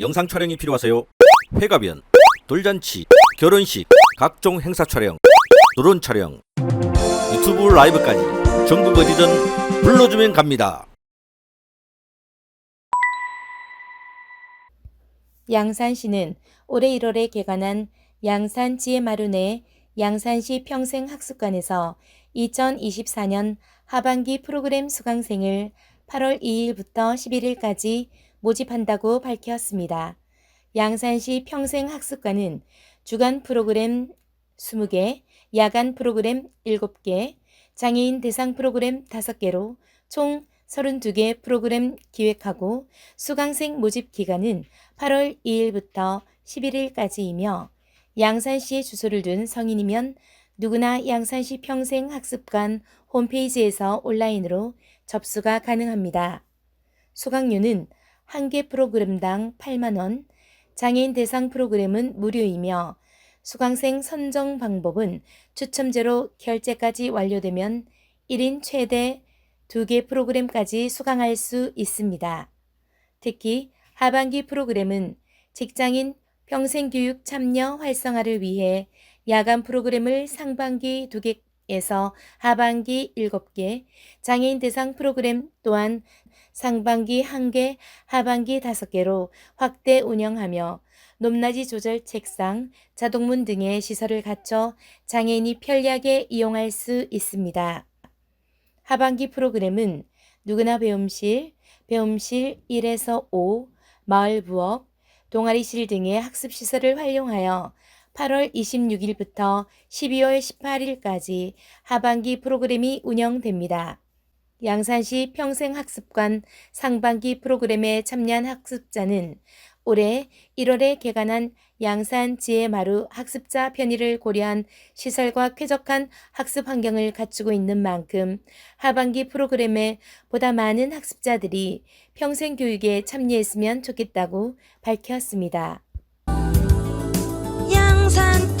영상 촬영이 필요하세요? 회가변, 돌잔치, 결혼식, 각종 행사 촬영, 드론 촬영, 유튜브 라이브까지 전국 어디든 불러주면 갑니다. 양산시는 올해 1월에 개관한 양산 내 양산시 평생학습관에서 2024년 하반기 프로그램 수강생을 8월 2일부터 11일까지 모집한다고 밝혔습니다. 양산시 평생학습관은 주간 프로그램 20개, 야간 프로그램 7개, 장애인 대상 프로그램 5개로 총 32개 프로그램 기획하고 수강생 모집 기간은 8월 2일부터 11일까지이며 양산시에 주소를 둔 성인이면 누구나 양산시 평생학습관 홈페이지에서 온라인으로 접수가 가능합니다. 수강료는 한 개 프로그램당 8만원, 장애인 대상 프로그램은 무료이며 수강생 선정 방법은 추첨제로 결제까지 완료되면 1인 최대 2개 프로그램까지 수강할 수 있습니다. 특히 하반기 프로그램은 직장인 평생교육 참여 활성화를 위해 야간 프로그램을 상반기 2개 에서 하반기 7개, 장애인 대상 프로그램 또한 상반기 1개, 하반기 5개로 확대 운영하며 높낮이 조절 책상, 자동문 등의 시설을 갖춰 장애인이 편리하게 이용할 수 있습니다. 하반기 프로그램은 누구나 배움실, 배움실 1에서 5, 마을 부엌, 동아리실 등의 학습 시설을 활용하여 8월 26일부터 12월 18일까지 하반기 프로그램이 운영됩니다. 양산시 평생학습관 상반기 프로그램에 참여한 학습자는 올해 1월에 개관한 양산 지혜마루 학습자 편의를 고려한 시설과 쾌적한 학습 환경을 갖추고 있는 만큼 하반기 프로그램에 보다 많은 학습자들이 평생 교육에 참여했으면 좋겠다고 밝혔습니다. 양산